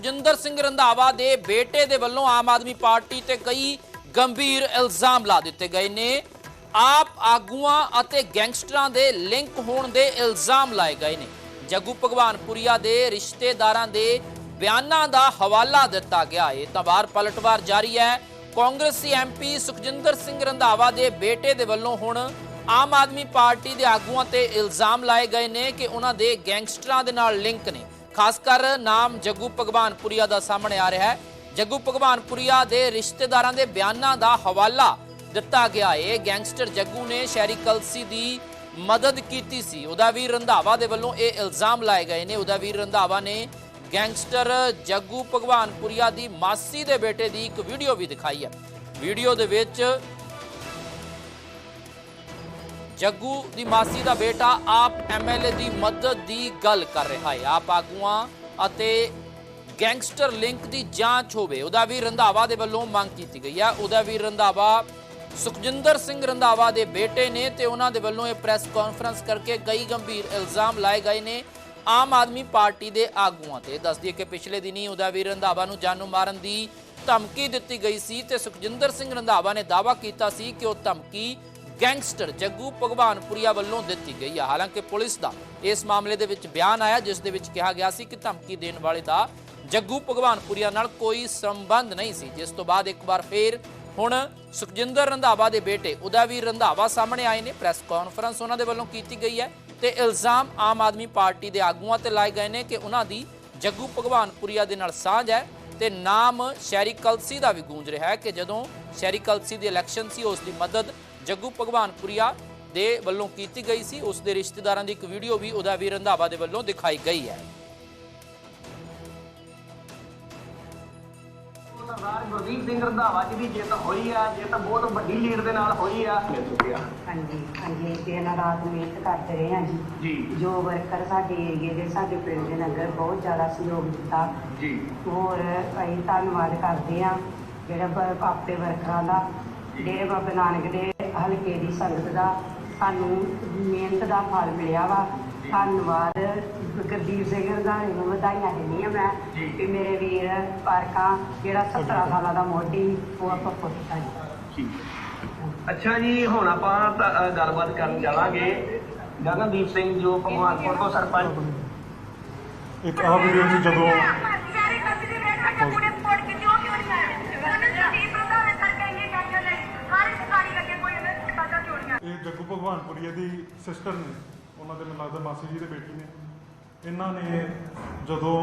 ਸੁਖਜਿੰਦਰ ਸਿੰਘ ਰੰਧਾਵਾ ਦੇ ਬੇਟੇ ਦੇ ਵੱਲੋਂ ਆਮ ਆਦਮੀ ਪਾਰਟੀ ਤੇ ਕਈ ਗੰਭੀਰ ਇਲਜ਼ਾਮ ਲਾ ਦਿੱਤੇ ਗਏ ਨੇ। ਆਪ ਆਗੂਆਂ ਅਤੇ ਗੈਂਗਸਟਰਾਂ ਦੇ ਲਿੰਕ ਹੋਣ ਦੇ ਇਲਜ਼ਾਮ ਲਾਏ ਗਏ ਨੇ। ਜੱਗੂ ਭਗਵਾਨਪੁਰੀਆ ਦੇ ਰਿਸ਼ਤੇਦਾਰਾਂ ਦੇ ਬਿਆਨਾਂ ਦਾ ਹਵਾਲਾ ਦਿੱਤਾ ਗਿਆ ਹੈ। ਤਾਂ ਵਾਰ ਪਲਟਵਾਰ ਜਾਰੀ ਹੈ। ਕਾਂਗਰਸੀ ਐਮਪੀ ਸੁਖਜਿੰਦਰ ਸਿੰਘ ਰੰਧਾਵਾ ਦੇ ਬੇਟੇ ਦੇ ਵੱਲੋਂ ਹੁਣ ਆਮ ਆਦਮੀ ਪਾਰਟੀ ਦੇ ਆਗੂਆਂ ਤੇ ਇਲਜ਼ਾਮ ਲਾਏ ਗਏ ਨੇ ਕਿ ਉਹਨਾਂ ਦੇ ਗੈਂਗਸਟਰਾਂ ਦੇ ਨਾਲ ਲਿੰਕ ਨੇ। ਖਾਸ ਕਰ ਨਾਮ ਜੱਗੂ ਭਗਵਾਨਪੁਰੀਆ ਦਾ ਸਾਹਮਣੇ ਆ ਰਿਹਾ ਹੈ। ਜੱਗੂ ਭਗਵਾਨਪੁਰੀਆ ਦੇ ਰਿਸ਼ਤੇਦਾਰਾਂ ਦੇ ਬਿਆਨਾਂ ਦਾ ਹਵਾਲਾ ਦਿੱਤਾ ਗਿਆ ਹੈ। ਗੈਂਗਸਟਰ ਜੱਗੂ ਨੇ ਸ਼ਹਿਰੀ ਕਲਸੀ ਦੀ ਮਦਦ ਕੀਤੀ ਸੀ। ਉਦਾਵੀਰ ਰੰਧਾਵਾ ਦੇ ਵੱਲੋਂ ਇਹ ਇਲਜ਼ਾਮ ਲਾਏ ਗਏ ਨੇ। ਉਦਾਵੀਰ ਰੰਧਾਵਾ ਨੇ ਗੈਂਗਸਟਰ ਜੱਗੂ ਭਗਵਾਨਪੁਰੀਆ ਦੀ ਮਾਸੀ ਦੇ ਬੇਟੇ ਦੀ ਇੱਕ ਵੀਡੀਓ ਵੀ ਦਿਖਾਈ ਹੈ। ਵੀਡੀਓ ਦੇ ਵਿੱਚ ਜੱਗੂ ਦੀ ਮਾਸੀ ਦਾ ਬੇਟਾ ਆਪ ਐਮਐਲਏ ਦੀ ਮਦਦ ਦੀ ਗੱਲ ਕਰ ਰਿਹਾ ਹੈ। ਆਪ ਆਗੂਆਂ ਅਤੇ ਗੈਂਗਸਟਰ ਲਿੰਕ ਦੀ ਜਾਂਚ ਹੋਵੇ, ਉਹਦਾ ਵੀ ਰੰਧਾਵਾ ਦੇ ਵੱਲੋਂ ਮੰਗ ਕੀਤੀ ਗਈ ਹੈ ਉਹਦਾ ਵੀ ਰੰਧਾਵਾ, ਸੁਖਜਿੰਦਰ ਸਿੰਘ ਰੰਧਾਵਾ ਦੇ ਬੇਟੇ ਨੇ ਤੇ ਉਹਨਾਂ ਦੇ ਵੱਲੋਂ ਇਹ ਪ੍ਰੈਸ ਕਾਨਫਰੰਸ ਕਰਕੇ ਕਈ ਗੰਭੀਰ ਇਲਜ਼ਾਮ ਲਾਏ ਗਏ ਨੇ ਆਮ ਆਦਮੀ ਪਾਰਟੀ ਦੇ ਆਗੂਆਂ ਤੇ। ਦੱਸ ਦਈਏ ਕਿ ਪਿਛਲੇ ਦਿਨੀ ਉਦਾਵੀਰ ਰੰਧਾਵਾ ਨੂੰ ਜਾਨੋਂ ਮਾਰਨ ਦੀ ਧਮਕੀ ਦਿੱਤੀ ਗਈ ਸੀ ਤੇ ਸੁਖਜਿੰਦਰ ਸਿੰਘ ਰੰਧਾਵਾ ਨੇ ਦਾਅਵਾ ਕੀਤਾ ਸੀ ਕਿ ਉਹ ਧਮਕੀ ਗੈਂਗਸਟਰ ਜੱਗੂ ਭਗਵਾਨਪੁਰੀਆ ਵੱਲੋਂ ਦਿੱਤੀ ਗਈ ਹੈ ਹਾਲਾਂਕਿ ਪੁਲਿਸ ਦਾ ਇਸ ਮਾਮਲੇ ਦੇ ਵਿੱਚ ਬਿਆਨ ਆਇਆ, ਜਿਸ ਦੇ ਵਿੱਚ ਕਿਹਾ ਗਿਆ ਸੀ ਕਿ ਧਮਕੀ ਦੇਣ ਵਾਲੇ ਦਾ ਜੱਗੂ ਭਗਵਾਨਪੁਰੀਆ ਨਾਲ ਕੋਈ ਸੰਬੰਧ ਨਹੀਂ ਸੀ। ਜਿਸ ਤੋਂ ਬਾਅਦ ਇੱਕ ਵਾਰ ਫੇਰ ਹੁਣ ਸੁਖਜਿੰਦਰ ਰੰਧਾਵਾ ਦੇ ਬੇਟੇ ਉਦਾਵੀਰ ਰੰਧਾਵਾ ਸਾਹਮਣੇ ਆਏ ਨੇ। ਪ੍ਰੈਸ ਕਾਨਫਰੰਸ ਉਹਨਾਂ ਦੇ ਵੱਲੋਂ ਕੀਤੀ ਗਈ ਹੈ ਤੇ ਇਲਜ਼ਾਮ ਆਮ ਆਦਮੀ ਪਾਰਟੀ ਦੇ ਆਗੂਆਂ ਤੇ ਲਾਏ ਗਏ ਨੇ ਕਿ ਉਹਨਾਂ ਦੀ ਜੱਗੂ ਭਗਵਾਨਪੁਰੀਆ ਦੇ ਨਾਲ ਸਾਂਝ ਹੈ ਤੇ ਨਾਮ ਸ਼ਹਿਰੀ ਕਲਸੀ ਦਾ ਵੀ ਗੂੰਜ ਰਿਹਾ ਹੈ ਕਿ ਜਦੋਂ ਸ਼ਹਿਰੀ ਕਲਸੀ ਦੀ ਇਲੈਕਸ਼ਨ ਸੀ, ਉਸ ਦੀ ਮਦਦ ਜੱਗੂ ਭਗਵਾਨਪੁਰੀਆ ਦੇ ਵੱਲੋਂ ਕੀਤੀ ਗਈ ਸੀ। ਉਸ ਦੇ ਰਿਸ਼ਤੇਦਾਰਾਂ ਦੀ ਇੱਕ ਵੀਡੀਓ ਵੀ ਉਦਾਵੀਰ ਰੰਧਾਵਾ ਦੇ ਵੱਲੋਂ ਦਿਖਾਈ ਗਈ ਹੈ। ਸਰਦਾਰ ਗੁਰਦੀਪ ਸਿੰਘ ਰੰਧਾਵਾ ਜੀ ਦੀ ਜਿੱਤ ਹੋਈ ਆ। ਜਿੱਤ ਬਹੁਤ ਵੱਡੀ ਲੀਡ ਦੇ ਨਾਲ ਹੋਈ ਆ। ਹਾਂਜੀ ਹਾਂਜੀ ਦਿਨ ਰਾਤ ਮਿਹਨਤ ਕਰਦੇ ਰਹੇ ਹਾਂ ਜੀ। ਜੀ। ਜੋ ਵਰਕਰ ਸਾਡੇ ਏਰੀਏ ਦੇ ਸਾਡੇ ਪਿੰਡ ਦੇ ਨਗਰ ਬਹੁਤ ਜ਼ਿਆਦਾ ਸਹਿਯੋਗ ਦਿੱਤਾ। ਜੀ। ਹੋਰ ਅਸੀਂ ਧੰਨਵਾਦ ਕਰਦੇ ਹਾਂ। ਜਿਹੜਾ ਬ- ਆਪਣੇ ਵਰਕਰਾਂ ਦਾ ਡੇਰੇ ਬਾਬੇ ਨਾਨਕ ਦੇ ਹਲਕੇ ਦੀ ਸੰਗਤ ਦਾ ਸਾਨੂੰ ਮਿਹਨਤ ਦਾ ਫਲ ਮਿਲਿਆ ਵਾ। ਧੰਨਵਾਦ ਗੁਰਦੀਪ ਸਿੰਘ ਰੰਧਾਵੇ ਨੂੰ ਵਧਾਈਆਂ ਦਿੰਦੀ ਹਾਂ ਮੈਂ। ਕਿ ਮੇਰੇ ਵੀਰ ਪਾਰਕਾਂ ਜਿਹੜਾ 17 ਸਾਲਾਂ ਦਾ ਮੋਢੀ ਉਹ ਆਪਾਂ ਪੁੱਛਤਾ ਜੀ ਅੱਛਾ ਜੀ ਹੁਣ ਆਪਾਂ ਗੱਲਬਾਤ ਕਰਨ ਜਾਵਾਂਗੇ। ਗਗਨਦੀਪ ਸਿੰਘ ਜੋ ਭਗਵਾਨਪੁਰ ਤੋਂ ਸਰਪੰਚ ਇੱਕ ਆਹ ਵੀਡੀਓ ਜਦੋਂ ਸਿਸਟਰ ਨੇ, ਉਹਨਾਂ ਦੇ ਮੈਨੂੰ ਲੱਗਦਾ ਮਾਸੀ ਜੀ ਦੇ ਬੇਟੀ ਨੇ, ਇਹਨਾਂ ਨੇ ਜਦੋਂ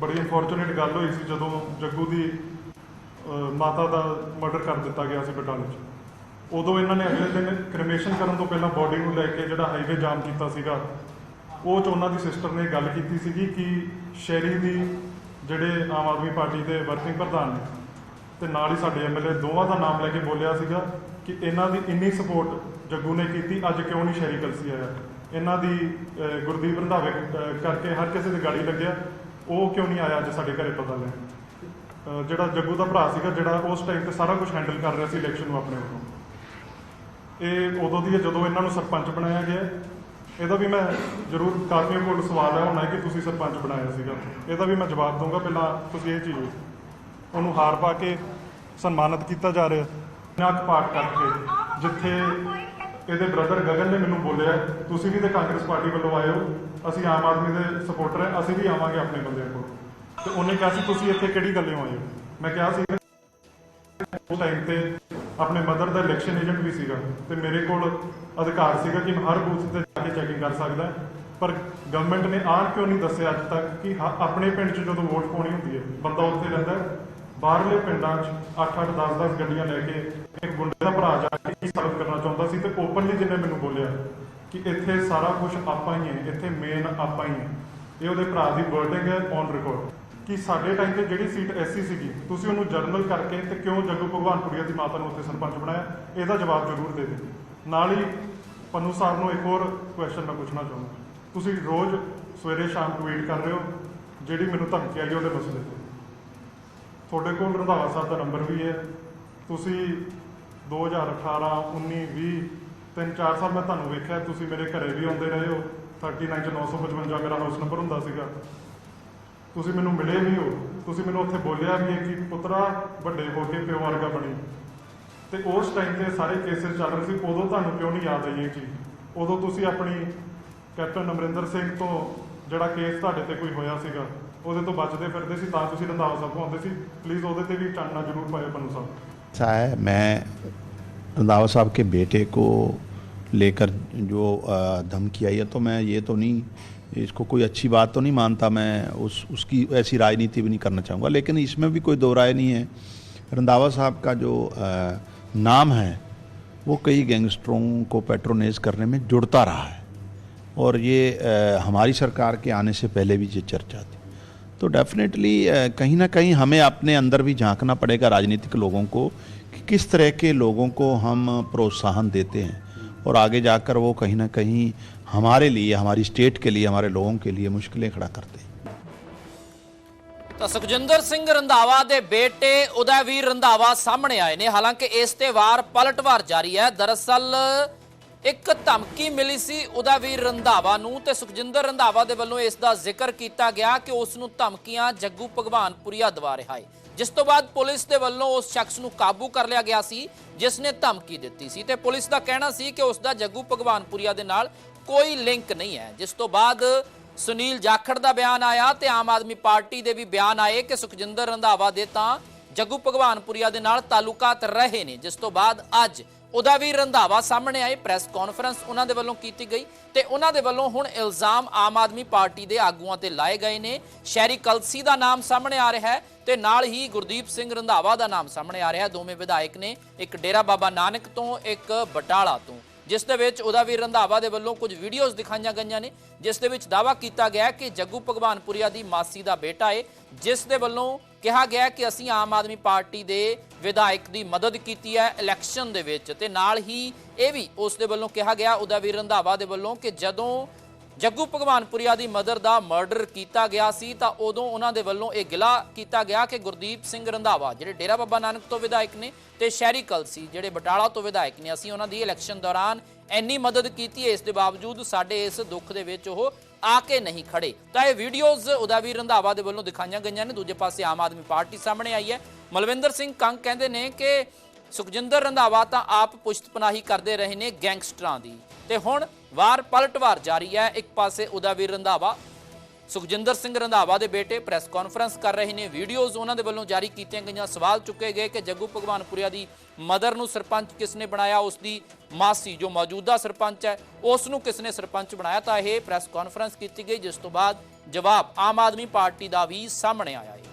ਬੜੀ ਅਨਫੋਰਚੂਨੇਟ ਗੱਲ ਹੋਈ ਸੀ, ਜਦੋਂ ਜੱਗੂ ਦੀ ਮਾਤਾ ਦਾ ਮਰਡਰ ਕਰ ਦਿੱਤਾ ਗਿਆ ਸੀ ਬਟਾਲੇ 'ਚ, ਉਦੋਂ ਇਹਨਾਂ ਨੇ ਅਗਲੇ ਦਿਨ ਕ੍ਰਿਮੇਸ਼ਨ ਕਰਨ ਤੋਂ ਪਹਿਲਾਂ ਬੋਡੀ ਨੂੰ ਲੈ ਕੇ ਜਿਹੜਾ ਹਾਈਵੇ ਜਾਮ ਕੀਤਾ ਸੀਗਾ, ਉਹ 'ਚ ਉਹਨਾਂ ਦੀ ਸਿਸਟਰ ਨੇ ਗੱਲ ਕੀਤੀ ਸੀਗੀ ਕਿ ਸ਼ਹਿਰੀ ਦੀ ਜਿਹੜੇ ਆਮ ਆਦਮੀ ਪਾਰਟੀ ਦੇ ਵਰਕਿੰਗ ਪ੍ਰਧਾਨ ਨੇ ਤੇ ਨਾਲ ਹੀ ਸਾਡੇ ਐਮਐਲਏ ਦੋਵਾਂ ਦਾ ਨਾਮ ਲੈ ਕੇ ਬੋਲਿਆ ਸੀਗਾ ਕਿ ਇਹਨਾਂ ਦੀ ਇੰਨੀ ਸਪੋਰਟ ਜੱਗੂ ਨੇ ਕੀਤੀ, ਅੱਜ ਕਿਉਂ ਨਹੀਂ ਸ਼ਹਿਰੀ ਕਲਸੀ ਆਇਆ? ਇਹਨਾਂ ਦੀ ਗੁਰਦੀਪ ਰੰਧਾਵੇ ਕਰਕੇ ਹਰ ਕਿਸੇ ਦੀ ਗਾੜੀ ਲੱਗਿਆ। ਉਹ ਕਿਉਂ ਨਹੀਂ ਆਇਆ ਅੱਜ ਸਾਡੇ ਘਰੇ ਪਤਾ ਲੈ ਜਿਹੜਾ ਜੱਗੂ ਦਾ ਭਰਾ ਸੀਗਾ, ਜਿਹੜਾ ਉਸ ਟਾਈਮ ਤੇ ਸਾਰਾ ਕੁਝ ਹੈਂਡਲ ਕਰ ਰਿਹਾ ਸੀ ਇਲੈਕਸ਼ਨ ਨੂੰ ਆਪਣੇ ਵੱਲੋਂ। ਇਹ ਉਦੋਂ ਦੀ ਹੈ ਜਦੋਂ ਇਹਨਾਂ ਨੂੰ ਸਰਪੰਚ ਬਣਾਇਆ ਗਿਆ। ਇਹਦਾ ਵੀ ਮੈਂ ਜ਼ਰੂਰ ਕਾਫੀ ਕੋਲ ਸਵਾਲ ਹੈ, ਹੋਣਾ ਕਿ ਤੁਸੀਂ ਸਰਪੰਚ ਬਣਾਇਆ ਸੀਗਾ। ਇਹਦਾ ਵੀ ਮੈਂ ਜਵਾਬ ਦਊਂਗਾ, ਪਹਿਲਾਂ ਤੁਸੀਂ ਇਹ ਚੀਜ਼ ਉਹਨੂੰ ਹਾਰ ਪਾ ਕੇ ਸਨਮਾਨਿਤ ਕੀਤਾ ਜਾ ਰਿਹਾ। ਨਾਕ ਪਾਠ ਕਰਕੇ ਜਿੱਥੇ ਇਹਦੇ ਬ੍ਰਦਰ ਗਗਨ ਨੇ ਮੈਨੂੰ ਬੋਲਿਆ, ਤੁਸੀਂ ਵੀ ਤੇ ਕਾਂਗਰਸ ਪਾਰਟੀ ਵੱਲੋਂ ਆਏ ਹੋ, ਅਸੀਂ ਆਮ ਆਦਮੀ ਦੇ ਸਪੋਰਟਰ ਹਾਂ, ਅਸੀਂ ਵੀ ਆਵਾਂਗੇ ਆਪਣੇ ਬੰਦਿਆਂ ਕੋਲ। ਤੇ ਉਹਨੇ ਕਿਹਾ ਸੀ, ਤੁਸੀਂ ਇੱਥੇ ਕਿਹੜੀ ਗੱਲੋਂ ਆਏ ਹੋ? ਮੈਂ ਕਿਹਾ ਸੀ ਉਹ ਟਾਈਮ ਤੇ ਆਪਣੇ ਮਦਰ ਦਾ ਇਲੈਕਸ਼ਨ ਏਜੰਟ ਵੀ ਸੀਗਾ ਤੇ ਮੇਰੇ ਕੋਲ ਅਧਿਕਾਰ ਸੀਗਾ ਕਿ ਮੈਂ ਹਰ ਬੂਥ ਤੇ ਜਾ ਕੇ ਚੈਕਿੰਗ ਕਰ ਸਕਦਾ ਪਰ ਗਵਰਨਮੈਂਟ ਨੇ ਆਹ ਕਿਉਂ ਨਹੀਂ ਦੱਸਿਆ ਅੱਜ ਤੱਕ ਕਿ ਹ- ਆਪਣੇ ਪਿੰਡ 'ਚ ਜਦੋਂ ਵੋਟ ਪਾਉਣੀ ਹੁੰਦੀ ਹੈ, ਬੰਦਾ ਉੱਥੇ ਰਹਿੰਦਾ ਬਾਹਰਲੇ ਪਿੰਡਾਂ 'ਚ 8-8 10-10 ਗੱਡੀਆਂ ਲੈ ਕੇ ਇੱਕ ਗੁੰਡੇ ਦਾ ਭਰਾ ਜਾ ਕੇ ਕੀ ਸਰਵ ਕਰਨਾ ਚਾਹੁੰਦਾ ਸੀ ਤੇ ਓਪਨਲੀ ਜਿਹਨੇ ਮੈਨੂੰ ਬੋਲਿਆ ਕਿ ਇੱਥੇ ਸਾਰਾ ਕੁਝ ਆਪਾਂ ਹੀ ਹੈ, ਇੱਥੇ ਮੇਨ ਆਪਾਂ ਹੀ ਹੈ। ਇਹ ਉਹਦੇ ਭਰਾ ਦੀ ਵਰਡਿੰਗ ਹੈ ਔਨ ਰਿਕਾਰਡ ਕਿ ਸਾਡੇ ਟਾਈਮ ਤੇ ਜਿਹੜੀ ਸੀਟ ਐਸਸੀ ਸੀਗੀ, ਤੁਸੀਂ ਉਹਨੂੰ ਜਰਨਲ ਕਰਕੇ ਤੇ ਕਿਉਂ ਜੱਗੂ ਭਗਵਾਨਪੁਰੀਆ ਦੀ ਮਾਤਾ ਨੂੰ ਉੱਥੇ ਸਰਪੰਚ ਬਣਾਇਆ? ਇਹਦਾ ਜਵਾਬ ਜ਼ਰੂਰ ਦੇ ਦਿਓ। ਨਾਲ ਹੀ ਪੰਨੂ ਸਾਹਿਬ ਨੂੰ ਇੱਕ ਹੋਰ ਕੁਐਸਚਨ ਮੈਂ ਪੁੱਛਣਾ ਚਾਹੁੰਦਾ। ਤੁਸੀਂ ਰੋਜ਼ ਸਵੇਰੇ ਸ਼ਾਮ ਟਵੀਟ ਕਰ ਰਹੇ ਹੋ, ਜਿਹੜੀ ਮੈਨੂੰ ਧਮਕੀ ਆਈ ਉਹਦੇ ਮਸਲੇ ਤੇ। ਤੁਹਾਡੇ ਕੋਲ ਰੰਧਾਵਾ ਸਾਹਿਬ ਦਾ ਨੰਬਰ ਵੀ ਹੈ। ਤੁਸੀਂ 2018 19 20 ਤਿੰਨ, ਚਾਰ ਸਾਲ ਮੈਂ ਤੁਹਾਨੂੰ ਵੇਖਿਆ, ਤੁਸੀਂ ਮੇਰੇ ਘਰੇ ਵੀ ਆਉਂਦੇ ਰਹੇ ਹੋ। 39 ਚ 955 ਮੇਰਾ ਹਾਊਸ ਨੰਬਰ ਹੁੰਦਾ ਸੀਗਾ। ਤੁਸੀਂ ਮੈਨੂੰ ਮਿਲੇ ਵੀ ਹੋ। ਤੁਸੀਂ ਮੈਨੂੰ ਉੱਥੇ ਬੋਲਿਆ ਵੀ ਹੈ ਕਿ ਪੁੱਤਰਾ, ਵੱਡੇ ਹੋ ਕੇ ਪਿਓ ਵਰਗਾ ਬਣੀ। ਤੇ ਉਸ ਟਾਈਮ ਤੇ ਸਾਰੇ ਕੇਸਿਸ ਚੱਲ ਰਹੇ ਸੀ। ਉਦੋਂ ਤੁਹਾਨੂੰ ਕਿਉਂ ਨਹੀਂ ਯਾਦ ਆਈ ਇਹ ਚੀਜ਼? ਉਦੋਂ ਤੁਸੀਂ ਆਪਣੀ ਕੈਪਟਨ ਅਮਰਿੰਦਰ ਸਿੰਘ ਤੋਂ ਜਿਹੜਾ ਕੇਸ ਤੁਹਾਡੇ ਤੇ ਕੋਈ ਹੋਇਆ ਸੀਗਾ ਉਹਦੇ ਤੋਂ ਬਚਦੇ ਫਿਰਦੇ ਸੀ ਤਾਂ ਤੁਸੀਂ ਰੰਧਾਵਾ ਸਾਹਿਬ ਕੋਲ ਆਉਂਦੇ ਸੀ ਪਲੀਜ਼ ਉਹਦੇ ਤੇ ਵੀ ਚਾਨਣਾ ਜ਼ਰੂਰ ਪਾਇਓ ਪੰਨੂ ਸਾਹਿਬ ऐसा है मैं रंधावा साहब के बेटे को लेकर जो अ, धमकी आई है तो मैं ये तो नहीं इसको कोई अच्छी बात तो नहीं मानता मैं उस उसकी ऐसी राजनीति भी नहीं करना चाहूँगा लेकिन इसमें भी कोई दो राय नहीं है रंधावा साहब का जो अ, नाम है वो कई गैंगस्टरों को पेट्रोनेज करने में जुड़ता रहा है और ये अ, हमारी सरकार के आने से पहले भी ये चर्चा थी तो डेफिनेटली कहीं ना कहीं हमें अपने अंदर भी झांकना पड़ेगा राजनीतिक लोगों को कि किस तरह के लोगों को हम प्रोत्साहन देते हैं और आगे जाकर वो कहीं ना कहीं हमारे लिए हमारी स्टेट के लिए हमारे लोगों के लिए मुश्किलें खड़ा करते हैं ਤਾਂ ਸੁਖਜਿੰਦਰ ਸਿੰਘ ਰੰਧਾਵਾ ਦੇ ਬੇਟੇ ਉਦੈਵੀਰ ਰੰਧਾਵਾ ਸਾਹਮਣੇ ਆਏ ਨੇ ਹਾਲਾਂਕਿ ਇਸ ਤੇ ਵਾਰ ਪਲਟਵਾਰ ਜਾਰੀ ਹੈ ਦਰਅਸਲ ਇੱਕ ਧਮਕੀ ਮਿਲੀ ਸੀ ਉਦੈਵੀਰ ਰੰਧਾਵਾ ਨੂੰ ਤੇ ਸੁਖਜਿੰਦਰ ਰੰਧਾਵਾ ਦੇ ਵੱਲੋਂ ਇਸ ਦਾ ਜ਼ਿਕਰ ਕੀਤਾ ਗਿਆ ਕਿ ਉਸ ਨੂੰ ਧਮਕੀਆਂ ਜੱਗੂ ਭਗਵਾਨਪੁਰੀਆ ਦਵਾ ਰਿਹਾ ਹੈ। ਜਿਸ ਤੋਂ ਬਾਅਦ ਪੁਲਿਸ ਦੇ ਵੱਲੋਂ ਉਸ ਸ਼ਖਸ ਨੂੰ ਕਾਬੂ ਕਰ ਲਿਆ ਗਿਆ ਸੀ, ਜਿਸ ਨੇ ਧਮਕੀ ਦਿੱਤੀ ਸੀ ਤੇ ਪੁਲਿਸ ਦਾ ਕਹਿਣਾ ਸੀ ਕਿ ਉਸ ਦਾ ਜੱਗੂ ਭਗਵਾਨਪੁਰੀਆ ਦੇ ਨਾਲ ਕੋਈ ਲਿੰਕ ਨਹੀਂ ਹੈ। ਜਿਸ ਤੋਂ ਬਾਅਦ ਸੁਨੀਲ ਜਾਖੜ ਦਾ ਬਿਆਨ ਆਇਆ ਤੇ ਆਮ ਆਦਮੀ ਪਾਰਟੀ ਦੇ ਵੀ ਬਿਆਨ ਆਏ ਕਿ ਸੁਖਜਿੰਦਰ ਰੰਧਾਵਾ ਦੇ ਤਾਂ ਜੱਗੂ ਭਗਵਾਨਪੁਰੀਆ ਦੇ ਨਾਲ ਤਾਲੁਕਾਤ ਰਹੇ ਨੇ, ਜਿਸ ਤੋਂ ਬਾਅਦ ਅੱਜ ਉਹਦਾ ਵੀ ਰੰਧਾਵਾ ਸਾਹਮਣੇ ਆਏ ਪ੍ਰੈਸ ਕਾਨਫਰੰਸ ਉਹਨਾਂ ਦੇ ਵੱਲੋਂ ਕੀਤੀ ਗਈ ਤੇ ਉਹਨਾਂ ਦੇ ਵੱਲੋਂ ਹੁਣ ਇਲਜ਼ਾਮ ਆਮ ਆਦਮੀ ਪਾਰਟੀ ਦੇ ਆਗੂਆਂ ਤੇ ਲਾਏ ਗਏ ਨੇ। ਸ਼ਹਿਰੀ ਕਲਸੀ ਦਾ ਨਾਮ ਸਾਹਮਣੇ ਆ ਰਿਹਾ ਹੈ ਤੇ ਨਾਲ ਹੀ ਗੁਰਦੀਪ ਸਿੰਘ ਰੰਧਾਵਾ ਦਾ ਨਾਮ ਸਾਹਮਣੇ ਆ ਰਿਹਾ ਦੋਵੇਂ ਵਿਧਾਇਕ ਨੇ ਇੱਕ ਡੇਰਾ ਬਾਬਾ ਨਾਨਕ ਤੋਂ, ਇੱਕ ਬਟਾਲਾ ਤੋਂ। ਜਿਸ ਦੇ ਵਿੱਚ ਉਹਦਾ ਵੀ ਰੰਧਾਵਾ ਦੇ ਵੱਲੋਂ ਕੁਝ ਵੀਡੀਓਜ਼ ਦਿਖਾਈਆਂ ਗਈਆਂ ਨੇ, ਜਿਸ ਦੇ ਵਿੱਚ ਦਾਵਾ ਕੀਤਾ ਗਿਆ ਕਿ ਜੱਗੂ ਭਗਵਾਨਪੁਰੀਆ ਦੀ ਮਾਸੀ ਦਾ ਬੇਟਾ ਏ, ਜਿਸ ਦੇ ਵੱਲੋਂ ਕਿਹਾ ਗਿਆ ਕਿ ਅਸੀਂ ਆਮ ਆਦਮੀ ਪਾਰਟੀ ਦੇ ਵਿਧਾਇਕ ਦੀ ਮਦਦ ਕੀਤੀ ਹੈ ਇਲੈਕਸ਼ਨ ਦੇ ਵਿੱਚ ਤੇ ਨਾਲ ਹੀ ਇਹ ਵੀ ਉਸ ਦੇ ਵੱਲੋਂ ਕਿਹਾ ਗਿਆ, ਉਹਦਾ ਵੀ ਰੰਧਾਵਾ ਦੇ ਵੱਲੋਂ ਕਿ ਜਦੋਂ ਜੱਗੂ ਭਗਵਾਨਪੁਰੀਆ ਦੀ ਮਦਰ ਦਾ ਮਰਡਰ ਕੀਤਾ ਗਿਆ ਸੀ, ਤਾਂ ਉਦੋਂ ਉਹਨਾਂ ਦੇ ਵੱਲੋਂ ਇਹ ਗਿਲਾ ਕੀਤਾ ਗਿਆ ਕਿ ਗੁਰਦੀਪ ਸਿੰਘ ਰੰਧਾਵਾ, ਜਿਹੜੇ ਡੇਰਾ ਬਾਬਾ ਨਾਨਕ ਤੋਂ ਵਿਧਾਇਕ ਨੇ ਤੇ ਸ਼ਹਿਰੀ ਕਲ ਸੀ, ਜਿਹੜੇ ਬਟਾਲਾ ਤੋਂ ਵਿਧਾਇਕ ਨੇ, ਅਸੀਂ ਉਹਨਾਂ ਦੀ ਇਲੈਕਸ਼ਨ ਦੌਰਾਨ ਇੰਨੀ ਮਦਦ ਕੀਤੀ ਹੈ, ਇਸ ਦੇ ਬਾਵਜੂਦ ਸਾਡੇ ਇਸ ਦੁੱਖ ਦੇ ਵਿੱਚ ਉਹ ਆ ਕੇ ਨਹੀਂ ਖੜੇ। ਤਾਂ ਇਹ ਵੀਡੀਓਜ਼ ਉਦਾਵੀਰ ਰੰਧਾਵਾ ਦੇ ਵੱਲੋਂ ਦਿਖਾਈਆਂ ਗਈਆਂ ਨੇ, ਦੂਜੇ ਪਾਸੇ ਆਮ ਆਦਮੀ ਪਾਰਟੀ ਸਾਹਮਣੇ ਆਈ ਹੈ। ਮਲਵਿੰਦਰ ਸਿੰਘ ਕੰਗ ਕਹਿੰਦੇ ਨੇ ਕਿ ਸੁਖਜਿੰਦਰ ਰੰਧਾਵਾ ਤਾਂ ਆਪ ਪੁਸ਼ਤਪਨਾਹੀ ਕਰਦੇ ਰਹੇ ਨੇ ਗੈਂਗਸਟਰਾਂ ਦੀ। ਤੇ ਹੁਣ ਵਾਰ ਪਲਟਵਾਰ ਜਾਰੀ ਹੈ। ਇੱਕ ਪਾਸੇ ਉਦਾਵੀਰ ਰੰਧਾਵਾ, ਸੁਖਜਿੰਦਰ ਸਿੰਘ ਰੰਧਾਵਾ ਦੇ ਬੇਟੇ ਪ੍ਰੈਸ ਕਾਨਫਰੰਸ ਕਰ ਰਹੇ ਨੇ। ਵੀਡੀਓਜ਼ ਉਹਨਾਂ ਦੇ ਵੱਲੋਂ ਜਾਰੀ ਕੀਤੀਆਂ ਗਈਆਂ। ਸਵਾਲ ਚੁੱਕੇ ਗਏ ਕਿ ਜੱਗੂ ਭਗਵਾਨਪੁਰੀਆ ਦੀ ਮਦਰ ਨੂੰ ਸਰਪੰਚ ਕਿਸ ਨੇ ਬਣਾਇਆ? ਉਸ ਦੀ ਮਾਸੀ ਜੋ ਮੌਜੂਦਾ ਸਰਪੰਚ ਹੈ, ਉਸ ਨੂੰ ਕਿਸ ਨੇ ਸਰਪੰਚ ਬਣਾਇਆ? ਤਾਂ ਇਹ ਪ੍ਰੈਸ ਕਾਨਫਰੰਸ ਕੀਤੀ ਗਈ, ਜਿਸ ਤੋਂ ਬਾਅਦ ਜਵਾਬ ਆਮ ਆਦਮੀ ਪਾਰਟੀ ਦਾ ਵੀ ਸਾਹਮਣੇ ਆਇਆ ਹੈ।